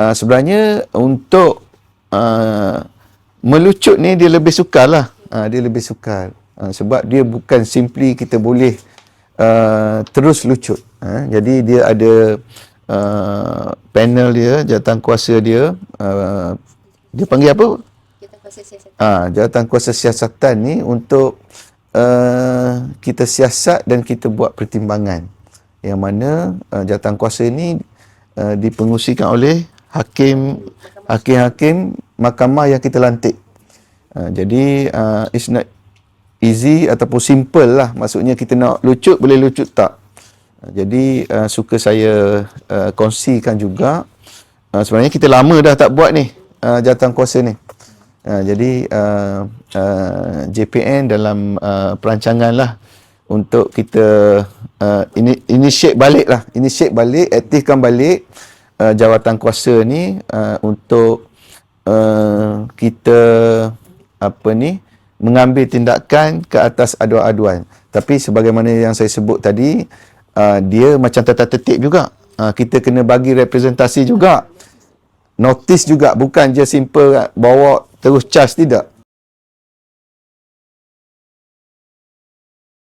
uh, sebenarnya untuk uh, melucut ni dia lebih sukar lah. Uh, dia lebih sukar. Uh, sebab dia bukan simply kita boleh uh, terus lucut. Uh, jadi dia ada uh, panel dia, jawatan kuasa dia. Uh, dia panggil apa? Ah, jawatan kuasa siasatan ni untuk uh, kita siasat dan kita buat pertimbangan. Yang mana uh, jawatan kuasa ni uh, dipengusikan oleh hakim hakim-hakim mahkamah yang kita lantik. Uh, jadi uh, it's not easy ataupun simple lah. Maksudnya kita nak lucut boleh lucut tak. Uh, jadi uh, suka saya uh, kongsikan juga uh, sebenarnya kita lama dah tak buat ni uh, jawatan kuasa ni. Uh, jadi uh, uh, JPN dalam uh, perancangan lah untuk kita uh, ini initiate balik lah, initiate balik, aktifkan balik uh, jawatan kuasa ni uh, untuk uh, kita apa ni mengambil tindakan ke atas aduan-aduan. Tapi sebagaimana yang saya sebut tadi, uh, dia macam tata tertib juga. Uh, kita kena bagi representasi juga notice juga bukan je simple bawa terus charge tidak